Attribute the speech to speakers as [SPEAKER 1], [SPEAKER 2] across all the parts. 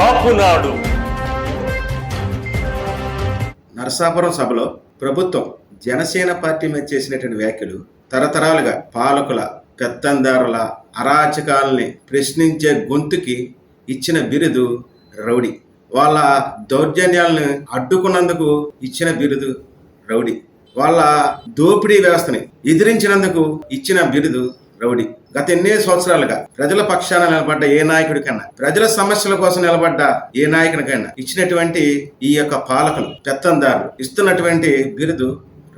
[SPEAKER 1] కాపునాడు.
[SPEAKER 2] నరసాపురం సభలో ప్రభుత్వం జనసేన పార్టీ మీద చేసినటువంటి వ్యాఖ్యలు తరతరాలుగా పాలకుల పెత్తందారుల అరాచకాలని ప్రశ్నించే గొంతుకి ఇచ్చిన బిరుదు రౌడీ. వాళ్ళ దౌర్జన్యాలను అడ్డుకున్నందుకు ఇచ్చిన బిరుదు రౌడీ. వాళ్ళ దోపిడీ వ్యవస్థని ఎదిరించినందుకు ఇచ్చిన బిరుదు రౌడీ. గత ఎన్ని సంవత్సరాలుగా ప్రజల పక్షాన నిలబడ్డ ఏ నాయకుడి కన్నా ప్రజల సమస్యల కోసం నిలబడ్డ ఏ నాయకునికైనా ఇచ్చినటువంటి ఈ యొక్క పాలకులు పెత్తందారులు ఇస్తున్నటువంటి బిరుదు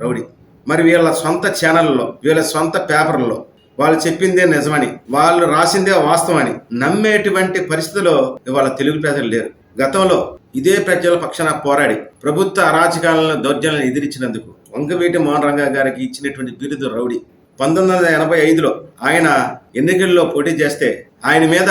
[SPEAKER 2] రౌడీ. మరి వీళ్ళ సొంత ఛానళ్ళలో వీళ్ళ సొంత పేపర్లలో వాళ్ళు చెప్పిందే నిజమని వాళ్ళు రాసిందే వాస్తవమని నమ్మేటువంటి పరిస్థితిలో ఇవాళ తెలుగు ప్రజలు లేరు. గతంలో ఇదే ప్రజల పక్షాన పోరాడి ప్రభుత్వ అరాచకాలను దౌర్జన్యాలను ఎదిరించినందుకు వంగవీటి మోహన్ రంగా గారికి ఇచ్చినటువంటి బిరుదు రౌడీ. పంతొమ్మిది వందల ఎనభై ఐదులో ఆయన ఎన్నికల్లో పోటీ చేస్తే ఆయన మీద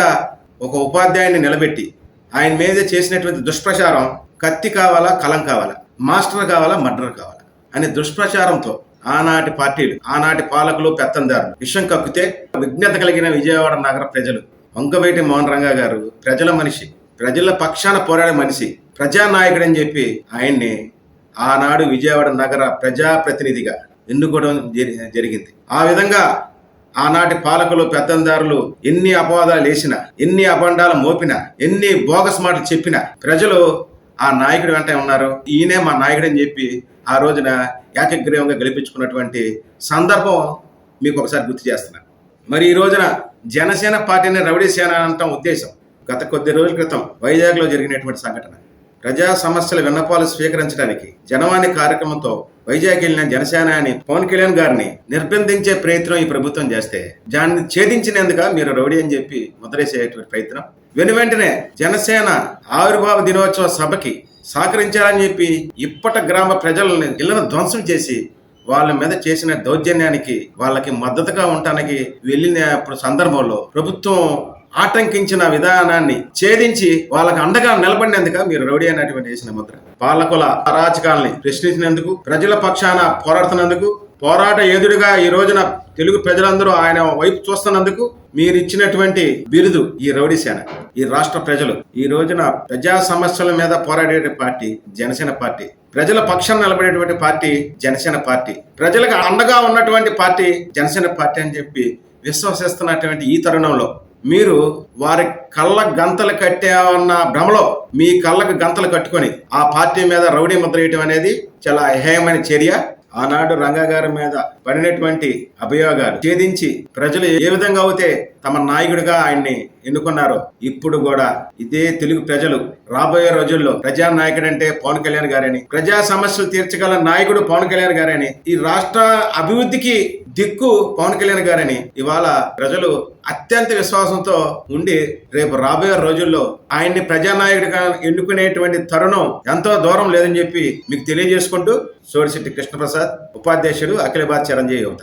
[SPEAKER 2] ఒక ఉపాధ్యాయుని నిలబెట్టి ఆయన మీద చేసినటువంటి దుష్ప్రచారం కత్తి కావాలా కలం కావాలా మాస్టర్ కావాలా మర్డర్ కావాలా అనే దుష్ప్రచారంతో ఆనాటి పార్టీలు ఆనాటి పాలకులు పెత్తందారులు విషం కక్కితే విజ్ఞత కలిగిన విజయవాడ నగర ప్రజలు వంకవేటి మోహన్ రంగా గారు ప్రజల మనిషి ప్రజల పక్షాన పోరాడే మనిషి ప్రజానాయకుడు అని చెప్పి ఆయన్ని ఆనాడు విజయవాడ నగర ప్రజాప్రతినిధిగా ఎన్నుకోవడం జరిగింది. ఆ విధంగా ఆనాటి పాలకులు పెత్తందారులు ఎన్ని అపవాదాలు వేసినా ఎన్ని అబండాలు మోపినా ఎన్ని బోగస్ మాటలు చెప్పినా ప్రజలు ఆ నాయకుడి వెంట ఉన్నారు. ఈయనే మా నాయకుడు అని చెప్పి ఆ రోజున ఏకగ్రీవంగా గెలిపించుకున్నటువంటి సందర్భం మీకు ఒకసారి గుర్తు చేస్తున్నాను మరి ఈ రోజున జనసేన పార్టీని రౌడీ సేన అనటం ఉద్దేశం గత కొద్ది రోజుల క్రితం వైజాగ్లో జరిగినటువంటి సంఘటన. ప్రజా సమస్యల విన్నపాలు స్వీకరించడానికి జనవాణి కార్యక్రమంతో వైజాగ్ వెళ్ళిన జనసేనాని పవన్ కళ్యాణ్ గారిని నిర్బంధించే ప్రయత్నం ఈ ప్రభుత్వం చేస్తే దాన్ని ఛేదించినందుక మీరు రౌడీ అని చెప్పి ముద్రేసేటువంటి ప్రయత్నం. వెను వెంటనే జనసేన ఆవిర్భావ దినోత్సవ సభకి సహకరించాలని చెప్పి ఇప్పట గ్రామ ప్రజలను ఇళ్ళను ధ్వంసం చేసి వాళ్ళ మీద చేసిన దౌర్జన్యానికి వాళ్ళకి మద్దతుగా ఉండటానికి వెళ్ళిన సందర్భంలో ప్రభుత్వం ఆటంకించిన విధానాన్ని ఛేదించి వాళ్ళకి అండగా నిలబడినందుక మీరు రౌడీ అనేటువంటి వేసిన ముద్ర. పాలకుల అరాచకాలని ప్రశ్నించినందుకు ప్రజల పక్షాన పోరాడుతున్నందుకు పోరాట ఎదురుగా ఈ రోజున తెలుగు ప్రజలందరూ ఆయన వైపు చూస్తున్నందుకు మీరు ఇచ్చినటువంటి బిరుదు ఈ రౌడీ సేన ఈ రాష్ట్ర ప్రజలు. ఈ రోజున ప్రజా సమస్యల మీద పోరాడే పార్టీ జనసేన పార్టీ. ప్రజల పక్షం నిలబడేటువంటి పార్టీ జనసేన పార్టీ. ప్రజలకు అండగా ఉన్నటువంటి పార్టీ జనసేన పార్టీ అని చెప్పి విశ్వసిస్తున్నటువంటి ఈ తరుణంలో మీరు వారి కళ్ళ గంతలు కట్టామన్న భ్రమలో మీ కళ్ళకు గంతలు కట్టుకొని ఆ పార్టీ మీద రౌడీ ముద్ర వేయటం అనేది చాలా అహేయమైన చర్య. ఆనాడు రంగా గారి మీద పడినటువంటి అభియోగాలు ఛేదించి ప్రజలు ఏ విధంగా అయితే తమ నాయకుడిగా ఆయన్ని ఎన్నుకున్నారు ఇప్పుడు కూడా ఇదే తెలుగు ప్రజలు రాబోయే రోజుల్లో ప్రజా నాయకుడు అంటే పవన్ కళ్యాణ్ గారని ప్రజా సమస్యలు తీర్చగల నాయకుడు పవన్ కళ్యాణ్ గారని ఈ రాష్ట్ర అభివృద్ధికి దిక్కు పవన్ కళ్యాణ్ గారని ఇవాళ ప్రజలు అత్యంత విశ్వాసంతో ఉండి రేపు రాబోయే రోజుల్లో ఆయన్ని ప్రజానాయకుడిగా ఎన్నుకునేటువంటి తరుణం ఎంతో దూరం లేదని చెప్పి మీకు తెలియజేసుకుంటూ సోడిశెట్టి కృష్ణప్రసాద్ ఉపాధ్యక్షుడు అఖిల భారత చిరంజీవి యువత.